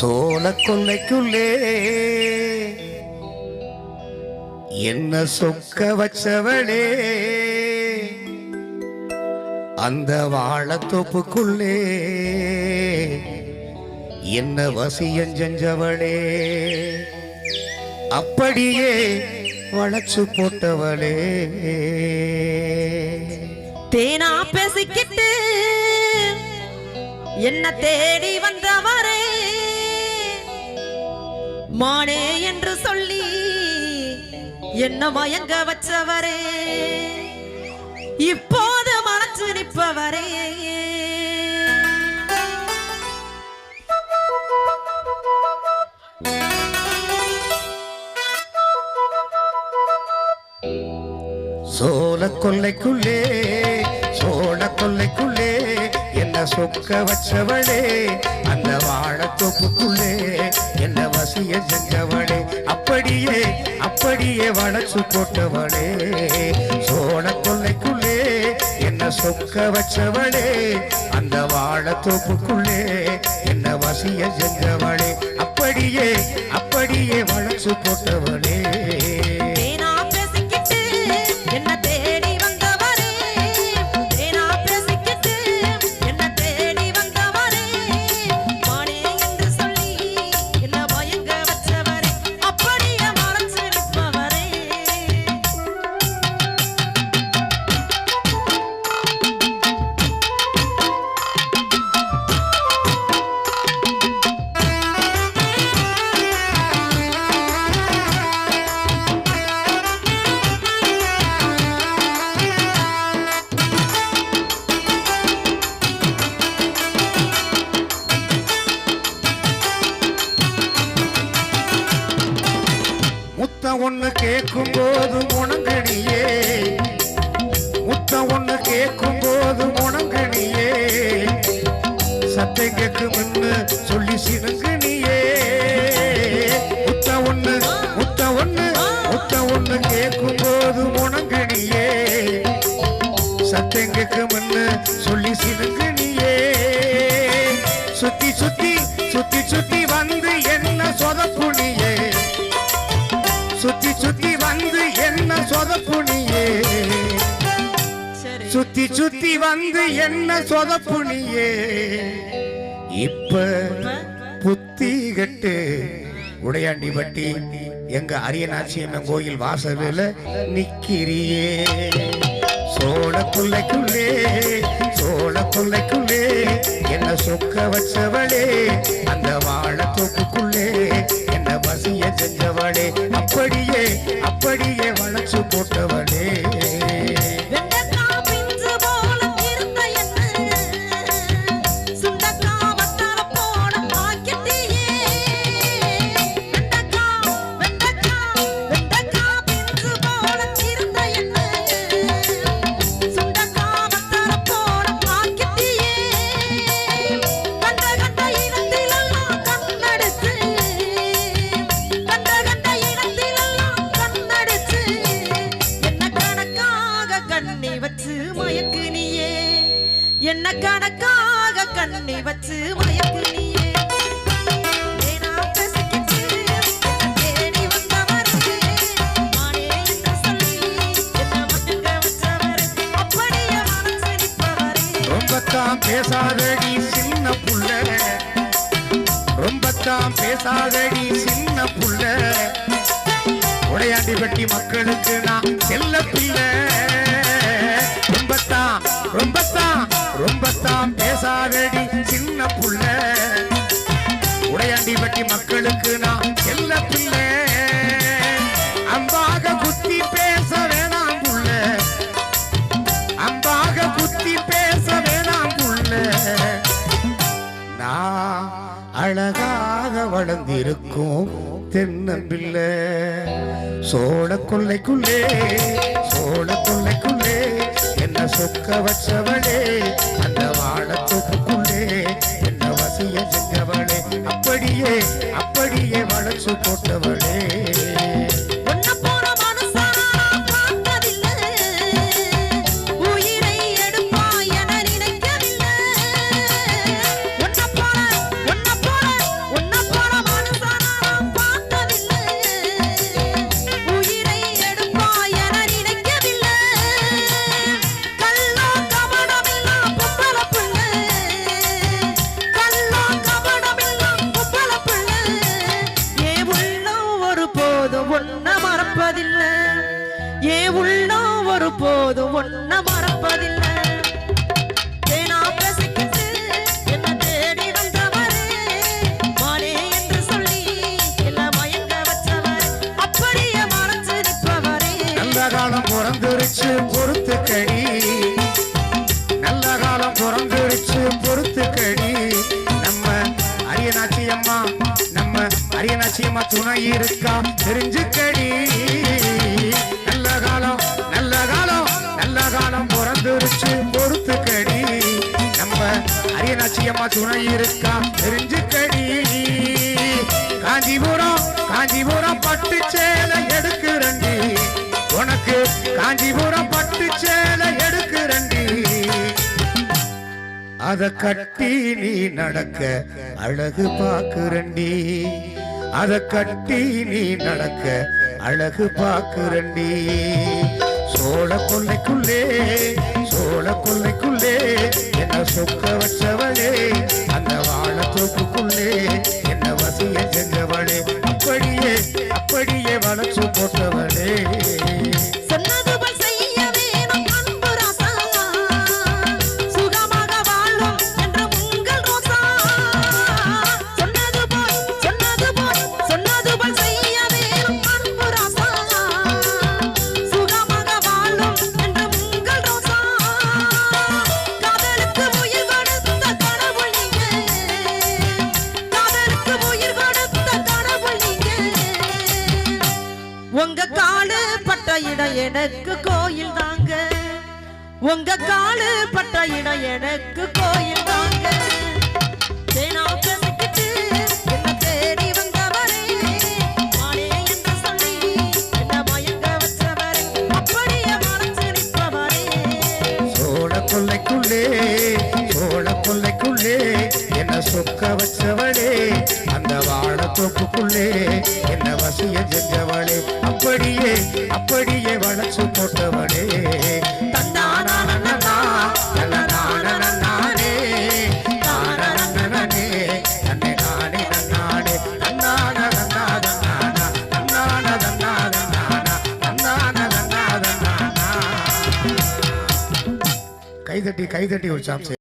சோழ கொல்லைக்குள்ளே என்ன சொக்க வச்சவளே? அந்த வாழத்தோப்புக்குள்ளே என்ன வசியம் செஞ்சவளே? அப்படியே வளச்சு போட்டவளே. தேனா பேசிக்கிட்டு என்ன தேடி வ மானே என்று சொல்லி என்ன மயங்க வச்சவரே. இப்போது மனசு நிற்பவரே. சோழ கொல்லைக்குள்ளே சோழ கொல்லைக்குள்ளே என்ன சொக்க வச்சவளே அந்த வாழத்தோப்புக்குள்ளே என்ன செஞ்சவளே அப்படியே அப்படியே வளைச்சு போட்டவளே. சோழ கொல்லைக்குள்ளே என்ன சொக்க வச்சவளே அந்த வாழத்தோப்புக்குள்ளே என்ன வசிய செஞ்சவளே. அப்படியே அப்படியே வளைச்சு போட்டவளே. ஒன்று கேட்கும் போது முணங்கணியே முத்தம் ஒன்று கேட்கும் போது முணங்கணியே சத்தம் கேட்கும்னு சொல்லி சினுங்கணியே முத்த ஒன்று முத்த ஒன்று முத்த ஒன்று கேட்கும் போது முணங்கணியே சத்தம் கேட்கும்னு சொல்லி சினுங்கணியே சுத்தி சுத்தி சுத்தி சுத்தி சுத்தி சுத்தி வந்து என்ன சொதப்புனியே இப்ப புத்தி கட்டு. உடையாண்டி பட்டி எங்க அரியநாச்சி என்ன கோயில் வாசலில் நிக்கிறியே. சோழ கொல்லைக்குள்ளே சோழ புள்ளைக்குள்ளே என்ன சொக்க வச்சவளே அந்த வாழ தோப்புக்குள்ளே என்ன வசிய செஞ்சவளே அப்படியே அப்படியே வளர்ச்சி போட்டவளே. என்ன கணக்காக கண்ணி வச்சு மயக்குனியே நீயே? ரொம்பத்தான் பேசாதடி சின்ன புள்ள. ரொம்பத்தான் பேசாதடி சின்ன புள்ள. உடையாண்டி பட்டி மக்களுக்கு நான் செல்ல பிள்ளை. ரொம்பத்தான் ரொம்பத்தான் பேசாதடி சின்ன புள்ள. உடையாண்டி பட்டி மக்களுக்கு நான் செல்ல பிள்ளை. அம்பாக குத்தி பேச வேணாம் புள்ள. அம்பாக குத்தி பேச வேணாம் புள்ள. நான் அழகாக வளர்ந்திருக்கும் தென்னம்பிள்ளை சோழ கொள்ளைக்குள்ளே சோழ கொள்ளைக்குள்ளே என்ன சொக்க வச்சவளே அந்த வாழத்தோப்புக்குள்ளே என்ன வசிய செஞ்சவளே அப்படியே அப்படியே வளர்ச்சி போட்டவளே. காலம் புறந்துடுச்சு பொறுத்து கடி நம்ம அரியநாச்சி அம்மா நம்ம அரியநாச்சி அம்மா துணை இருக்கா? தெரிஞ்சு கடி நல்ல காலம் நல்ல காலம் நல்ல காலம் பிறந்துருச்சு பொறுத்து கடி நம்ம அரியநாச்சி அம்மா துணை இருக்கா? தெரிஞ்சு கடி காஞ்சிபுரம் காஞ்சிபுரம் பட்டு சேலை எடுக்கிறண்டி. உனக்கு காஞ்சிபுரம் பட்டு சேலை எடுக்க அத கட்டி நீ நடக்க அழகு பாக்குறண்டி அத கட்டி நீ நடக்க அழகு பாக்குறண்டி சோழ கொள்ளைக்குள்ளே சோழ கொள்ளைக்குள்ளே என்ன சொக்க வச்சவளே அந்த வாழ தோப்புக்குள்ளே எனக்கு கோயில் தாங்க. உங்க காலு பட்ட இடம் எனக்கு கோயில் தாங்க. தேடி சோழ கொல்லைக்குள்ளே சோழ கொல்லைக்குள்ளே சொக்க வச்சவளே அந்த வாழ தோப்புக்குள்ளே என்ன வசிய செஞ்சவளே அப்படியே அப்படியே வளர்ச்சி போட்டவளே. கைதட்டி கைதட்டி ஒரு சாப்பிட்டு